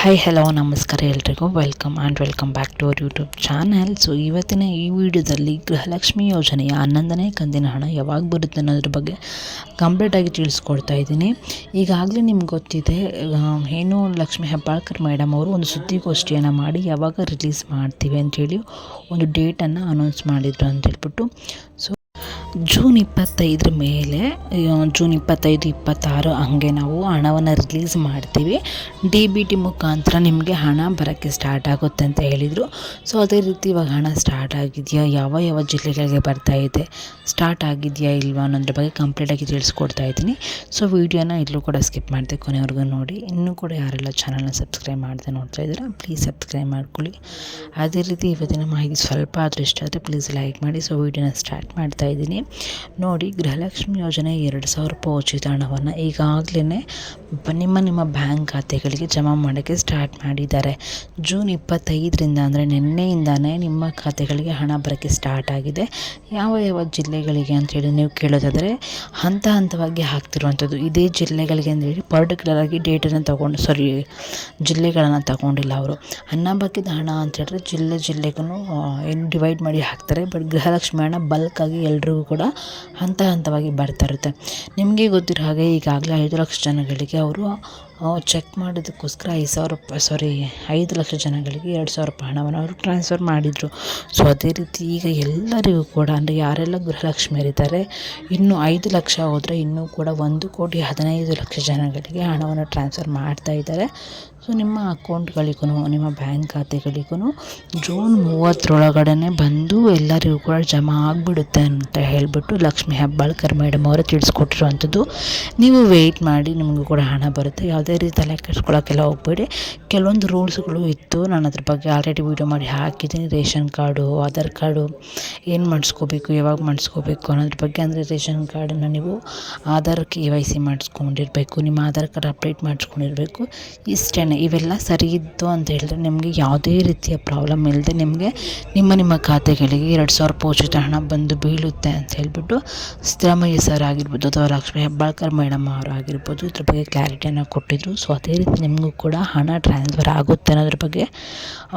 Hi hello ನಮಸ್ಕಾರ ಎಲ್ರಿಗೂ. Welcome and welcome back to our YouTube channel so ಇವತ್ತಿನ ಈ ವಿಡಿಯೋದಲ್ಲಿ ಗೃಹಲಕ್ಷ್ಮಿ ಯೋಜನೆಯ ಹನ್ನೊಂದನೇ ಕಂದಿನ ಹಣ ಯಾವಾಗ ಬರುತ್ತೆ ಅನ್ನೋದ್ರ ಬಗ್ಗೆ ಕಂಪ್ಲೀಟಾಗಿ ತಿಳಿಸ್ಕೊಡ್ತಾ ಇದ್ದೀನಿ. ಈಗಾಗಲೇ ನಿಮ್ಗೆ ಗೊತ್ತಿದೆ ಏನು ಲಕ್ಷ್ಮಿ ಹೆಬ್ಬಾಳ್ಕರ್ ಮೇಡಮ್ ಅವರು ಒಂದು ಸುದ್ದಿಗೋಷ್ಠಿಯನ್ನು ಮಾಡಿ ಯಾವಾಗ ರಿಲೀಸ್ ಮಾಡ್ತೀವಿ ಅಂತೇಳಿ ಒಂದು ಡೇಟನ್ನು ಅನೌನ್ಸ್ ಮಾಡಿದ್ರು ಅಂತ ಹೇಳ್ಬಿಟ್ಟು. ಸೊ ಜೂನ್ ಇಪ್ಪತ್ತೈದರ ಮೇಲೆ ಜೂನ್ ಇಪ್ಪತ್ತೈದು, ಇಪ್ಪತ್ತಾರು ಹಂಗೆ ನಾವು ಹಣವನ್ನು ರಿಲೀಸ್ ಮಾಡ್ತೀವಿ. ಡಿ ಬಿ ಟಿ ಮುಖಾಂತರ ನಿಮಗೆ ಹಣ ಬರೋಕ್ಕೆ ಸ್ಟಾರ್ಟ್ ಆಗುತ್ತೆ ಅಂತ ಹೇಳಿದರು. ಸೊ ಅದೇ ರೀತಿ ಇವಾಗ ಹಣ ಸ್ಟಾರ್ಟ್ ಆಗಿದೆಯಾ? ಯಾವ ಯಾವ ಜಿಲ್ಲೆಗಳಿಗೆ ಬರ್ತಾ ಇದೆ? ಸ್ಟಾರ್ಟ್ ಆಗಿದೆಯಾ ಇಲ್ವಾ ಅನ್ನೋದ್ರ ಬಗ್ಗೆ ಕಂಪ್ಲೀಟಾಗಿ ತಿಳಿಸ್ಕೊಡ್ತಾ ಇದ್ದೀನಿ. ಸೊ ವೀಡಿಯೋನ ಇಲ್ಲೂ ಕೂಡ ಸ್ಕಿಪ್ ಮಾಡಿದೆ ಕೊನೆವರೆಗೂ ನೋಡಿ. ಇನ್ನೂ ಕೂಡ ಯಾರೆಲ್ಲ ಚಾನಲ್ನ ಸಬ್ಸ್ಕ್ರೈಬ್ ಮಾಡಿದೆ ನೋಡ್ತಾ ಇದ್ದೀರಾ ಪ್ಲೀಸ್ ಸಬ್ಸ್ಕ್ರೈಬ್ ಮಾಡ್ಕೊಳ್ಳಿ. ಅದೇ ರೀತಿ ಇವತ್ತಿನ ಮಾಹಿತಿ ಸ್ವಲ್ಪ ಆದರೂ ಇಷ್ಟ ಆದರೆ ಪ್ಲೀಸ್ ಲೈಕ್ ಮಾಡಿ. ಸೊ ವೀಡಿಯೋನ ಸ್ಟಾರ್ಟ್ ಮಾಡ್ತಾ ಇದ್ದೀನಿ. ನೋಡಿ, ಗೃಹಲಕ್ಷ್ಮಿ ಯೋಜನೆ ಎರಡು ಸಾವಿರ ರೂಪಾಯಿ ಉಚಿತ ಹಣವನ್ನು ಈಗಾಗಲೇ ನಿಮ್ಮ ನಿಮ್ಮ ಬ್ಯಾಂಕ್ ಖಾತೆಗಳಿಗೆ ಜಮಾ ಮಾಡೋಕ್ಕೆ ಸ್ಟಾರ್ಟ್ ಮಾಡಿದ್ದಾರೆ. ಜೂನ್ ಇಪ್ಪತ್ತೈದರಿಂದ ಅಂದರೆ ನಿನ್ನೆಯಿಂದನೇ ನಿಮ್ಮ ಖಾತೆಗಳಿಗೆ ಹಣ ಬರೋಕ್ಕೆ ಸ್ಟಾರ್ಟ್ ಆಗಿದೆ. ಯಾವ ಯಾವ ಜಿಲ್ಲೆಗಳಿಗೆ ಅಂತೇಳಿ ನೀವು ಕೇಳೋದಾದರೆ, ಹಂತ ಹಂತವಾಗಿ ಹಾಕ್ತಿರುವಂಥದ್ದು. ಇದೇ ಜಿಲ್ಲೆಗಳಿಗೆ ಅಂತೇಳಿ ಪರ್ಟಿಕ್ಯುಲರಾಗಿ ಡೇಟನ್ನು ತಗೊಂಡು ಸಾರಿ ಜಿಲ್ಲೆಗಳನ್ನು ತಗೊಂಡಿಲ್ಲ ಅವರು. ಅನ್ನಭಾಗ್ಯದ ಹಣ ಅಂತ ಹೇಳಿದ್ರೆ ಜಿಲ್ಲೆ ಜಿಲ್ಲೆಗೂ ಏನು ಡಿವೈಡ್ ಮಾಡಿ ಹಾಕ್ತಾರೆ. ಬಟ್ ಗೃಹಲಕ್ಷ್ಮಿ ಹಣ ಬಲ್ಕಾಗಿ ಎಲ್ರಿಗೂ ಕೂಡ ಹಂತ ಹಂತವಾಗಿ ಬರ್ತಾ ಇರುತ್ತೆ. ನಿಮಗೆ ಗೊತ್ತಿರೋ ಹಾಗೆ ಈಗಾಗಲೇ ಐದು ಲಕ್ಷ ಜನಗಳಿಗೆ ಅವರು ಚೆಕ್ ಮಾಡೋದಕ್ಕೋಸ್ಕರ ಐದು ಸಾವಿರ ರೂಪಾಯಿ ಸಾರಿ ಐದು ಲಕ್ಷ ಜನಗಳಿಗೆ ಎರಡು ಸಾವಿರ ರೂಪಾಯಿ ಹಣವನ್ನು ಅವರು ಟ್ರಾನ್ಸ್ಫರ್ ಮಾಡಿದರು. ಸೊ ಅದೇ ರೀತಿ ಈಗ ಎಲ್ಲರಿಗೂ ಕೂಡ, ಅಂದರೆ ಯಾರೆಲ್ಲ ಗೃಹಲಕ್ಷ್ಮಿಯರಿದ್ದಾರೆ ಇನ್ನು ಐದು ಲಕ್ಷ ಹೋದರೆ ಇನ್ನೂ ಕೂಡ ಒಂದು ಕೋಟಿ ಹದಿನೈದು ಲಕ್ಷ ಜನಗಳಿಗೆ ಹಣವನ್ನು ಟ್ರಾನ್ಸ್ಫರ್ ಮಾಡ್ತಾ ಇದ್ದಾರೆ. ಸೊ ನಿಮ್ಮ ಅಕೌಂಟ್ಗಳಿಗೂ, ನಿಮ್ಮ ಬ್ಯಾಂಕ್ ಖಾತೆಗಳಿಗೂ ಜೂನ್ ಮೂವತ್ತರೊಳಗಡೆ ಬಂದು ಎಲ್ಲರಿಗೂ ಕೂಡ ಜಮಾ ಆಗಿಬಿಡುತ್ತೆ ಅಂತ ಹೇಳಿಬಿಟ್ಟು ಲಕ್ಷ್ಮಿ ಹೆಬ್ಬಾಳ್ಕರ್ ಮೇಡಮ್ ಅವರು ತಿಳಿಸ್ಕೊಟ್ಟಿರುವಂಥದ್ದು. ನೀವು ವೆಯ್ಟ್ ಮಾಡಿ ನಿಮಗೂ ಕೂಡ ಹಣ ಬರುತ್ತೆ. ಯಾವುದೇ ರೀತಿ ತಲೆ ಕೆಡಿಸ್ಕೊಳ್ಳೋಕ್ಕೆಲ್ಲ ಹೋಗಬೇಡಿ. ಕೆಲವೊಂದು ರೂಲ್ಸ್ಗಳು ಇತ್ತು. ನಾನು ಅದ್ರ ಬಗ್ಗೆ ಆಲ್ರೆಡಿ ವೀಡಿಯೋ ಮಾಡಿ ಹಾಕಿದ್ದೀನಿ. ರೇಷನ್ ಕಾರ್ಡು, ಆಧಾರ್ ಕಾರ್ಡು ಏನು ಮಾಡಿಸ್ಕೋಬೇಕು, ಯಾವಾಗ ಮಾಡಿಸ್ಕೋಬೇಕು ಅನ್ನೋದ್ರ ಬಗ್ಗೆ. ಅಂದರೆ ರೇಷನ್ ಕಾರ್ಡನ್ನು ನೀವು ಆಧಾರ್ ಕೆ ವೈ ಸಿ ಮಾಡಿಸ್ಕೊಂಡಿರಬೇಕು. ನಿಮ್ಮ ಆಧಾರ್ ಕಾರ್ಡ್ ಅಪ್ಡೇಟ್ ಮಾಡಿಸ್ಕೊಂಡಿರಬೇಕು. ಇಷ್ಟೇ ಇವೆಲ್ಲ ಸರಿ ಇದ್ದು ಅಂತ ಹೇಳಿದ್ರೆ ನಿಮಗೆ ಯಾವುದೇ ರೀತಿಯ ಪ್ರಾಬ್ಲಮ್ ಇಲ್ಲದೆ ನಿಮಗೆ ನಿಮ್ಮ ನಿಮ್ಮ ಖಾತೆಗಳಿಗೆ ಎರಡು ಸಾವಿರ ಪೋಷಿತ ಹಣ ಬಂದು ಬೀಳುತ್ತೆ ಅಂತ ಹೇಳಿಬಿಟ್ಟು ಸಿದ್ದರಾಮಯ್ಯ ಸರ್ ಆಗಿರ್ಬೋದು ಅಥವಾ ಲಕ್ಷ್ಮೀ ಹೆಬ್ಬಾಳ್ಕರ್ ಮೇಡಮ್ ಅವರು ಆಗಿರ್ಬೋದು, ಇದ್ರ ಬಗ್ಗೆ ಕ್ಲಾರಿಟಿಯನ್ನು ಕೊಟ್ಟಿದ್ದರು ಸೊ ಅದೇ ರೀತಿ ನಿಮಗೂ ಕೂಡ ಹಣ ಟ್ರಾನ್ಸ್ಫರ್ ಆಗುತ್ತೆ ಅನ್ನೋದ್ರ ಬಗ್ಗೆ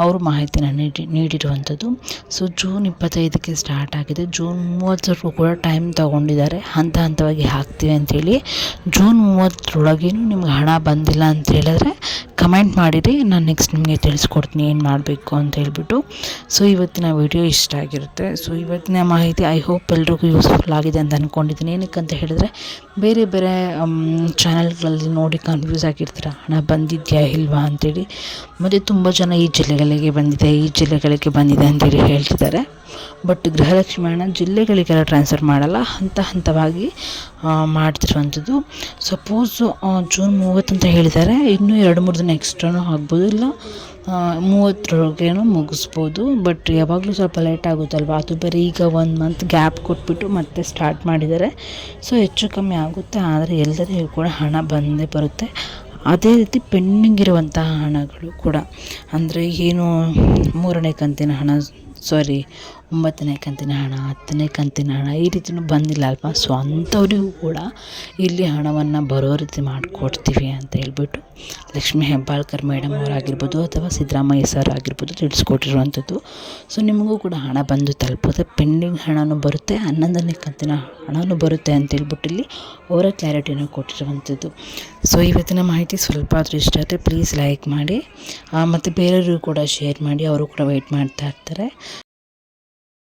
ಅವರು ಮಾಹಿತಿನ ನೀಡಿ, ನೀಡಿರುವಂಥದ್ದು. ಸೊ ಜೂನ್ ಇಪ್ಪತ್ತೈದಕ್ಕೆ ಸ್ಟಾರ್ಟ್ ಆಗಿದೆ. ಜೂನ್ ಮೂವತ್ತರವರೆಗೂ ಕೂಡ ಟೈಮ್ ತೊಗೊಂಡಿದ್ದಾರೆ. ಹಂತ ಹಂತವಾಗಿ ಹಾಕ್ತೀವಿ ಅಂತೇಳಿ ಜೂನ್ ಮೂವತ್ತರೊಳಗೇನು ನಿಮ್ಗೆ ಹಣ ಬಂದಿಲ್ಲ ಅಂತ ಹೇಳಿದ್ರೆ ಕಮೆಂಟ್ ಮಾಡಿರಿ. ನಾನು ನೆಕ್ಸ್ಟ್ ನಿಮಗೆ ತಿಳಿಸ್ಕೊಡ್ತೀನಿ ಏನು ಮಾಡಬೇಕು ಅಂತ ಹೇಳ್ಬಿಟ್ಟು. ಸೊ ಇವತ್ತಿನ ವಿಡಿಯೋ ಇಷ್ಟ ಆಗಿರುತ್ತೆ. ಸೊ ಇವತ್ತಿನ ಮಾಹಿತಿ ಐ ಹೋಪ್ ಎಲ್ರಿಗೂ ಯೂಸ್ಫುಲ್ ಆಗಿದೆ ಅಂತ ಅಂದ್ಕೊಂಡಿದ್ದೀನಿ ಏನಕ್ಕೆ ಅಂತ ಹೇಳಿದ್ರೆ ಬೇರೆ ಬೇರೆ ಚಾನೆಲ್ಗಳಲ್ಲಿ ನೋಡಿ ಕನ್ಫ್ಯೂಸ್ ಆಗಿರ್ತೀರ? ಹಣ ಬಂದಿದೆಯಾ ಇಲ್ವಾ ಅಂತೇಳಿ. ಮತ್ತು ತುಂಬ ಜನ ಈ ಜಿಲ್ಲೆಗಳಿಗೆ ಬಂದಿದೆ, ಈ ಜಿಲ್ಲೆಗಳಿಗೆ ಬಂದಿದೆ ಅಂತೇಳಿ ಹೇಳ್ತಿದ್ದಾರೆ. ಬಟ್ ಗೃಹಲಕ್ಷ್ಮಿ ಹಣ ಜಿಲ್ಲೆಗಳಿಗೆಲ್ಲ ಟ್ರಾನ್ಸ್ಫರ್ ಮಾಡಲ್ಲ, ಹಂತ ಹಂತವಾಗಿ ಮಾಡ್ತಿರುವಂಥದ್ದು. ಸಪೋಸು ಜೂನ್ ಮೂವತ್ತು ಅಂತ ಹೇಳಿದ್ದಾರೆ, ಇನ್ನೂ ಎರಡು ಮೂರು ದಿನ ಎಕ್ಸ್ಟ್ರಾನೂ ಆಗ್ಬೋದು ಇಲ್ಲ ಮೂವತ್ತರೊಳಗೇನೂ ಮುಗಿಸ್ಬೋದು ಬಟ್ ಯಾವಾಗಲೂ ಸ್ವಲ್ಪ ಲೇಟ್ ಆಗುತ್ತಲ್ವ? ಅದು ಬೇರೆ ಈಗ ಒಂದು ಮಂತ್ ಗ್ಯಾಪ್ ಕೊಟ್ಬಿಟ್ಟು ಮತ್ತೆ ಸ್ಟಾರ್ಟ್ ಮಾಡಿದ್ದಾರೆ. ಸೊ ಹೆಚ್ಚು ಕಮ್ಮಿ ಆಗುತ್ತೆ, ಆದರೆ ಎಲ್ಲರಿಗೂ ಕೂಡ ಹಣ ಬಂದೇ ಬರುತ್ತೆ. ಅದೇ ರೀತಿ ಪೆಂಡಿಂಗ್ ಇರುವಂತಹ ಹಣಗಳು ಕೂಡ. ಅಂದರೆ ಏನು ಮೂರನೇ ಕಂತಿನ ಹಣ ಸಾರಿ ಒಂಬತ್ತನೇ ಕಂತಿನ ಹಣ, ಹತ್ತನೇ ಕಂತಿನ ಹಣ ಈ ರೀತಿಯೂ ಬಂದಿಲ್ಲ ಅಲ್ವಾ? ಸೊ ಅಂಥವ್ರಿಗೂ ಕೂಡ ಇಲ್ಲಿ ಹಣವನ್ನು ಬರೋ ರೀತಿ ಮಾಡಿಕೊಡ್ತೀವಿ ಅಂತ ಹೇಳ್ಬಿಟ್ಟು ಲಕ್ಷ್ಮೀ ಹೆಬ್ಬಾಳ್ಕರ್ ಮೇಡಮ್ ಅವರಾಗಿರ್ಬೋದು ಅಥವಾ ಸಿದ್ದರಾಮಯ್ಯ ಸರ್ ಆಗಿರ್ಬೋದು ತಿಳಿಸ್ಕೊಟ್ಟಿರುವಂಥದ್ದು. ಸೊ ನಿಮಗೂ ಕೂಡ ಹಣ ಬಂದು ತಲುಪುತ್ತೆ, ಪೆಂಡಿಂಗ್ ಹಣನೂ ಬರುತ್ತೆ, ಹನ್ನೊಂದನೇ ಕಂತಿನ ಹಣನೂ ಬರುತ್ತೆ ಅಂತ ಹೇಳ್ಬಿಟ್ಟು ಇಲ್ಲಿ ಅವರ ಕ್ಲಾರಿಟಿನ ಕೊಟ್ಟಿರುವಂಥದ್ದು. ಸೊ ಇವತ್ತಿನ ಮಾಹಿತಿ ಸ್ವಲ್ಪ ಆದರೂ ಇಷ್ಟ ಆದರೆ ಪ್ಲೀಸ್ ಲೈಕ್ ಮಾಡಿ ಮತ್ತು ಬೇರೆಯವ್ರಿಗೂ ಕೂಡ ಶೇರ್ ಮಾಡಿ, ಅವರು ಕೂಡ ವೆಯ್ಟ್ ಮಾಡ್ತಾ ಇರ್ತಾರೆ.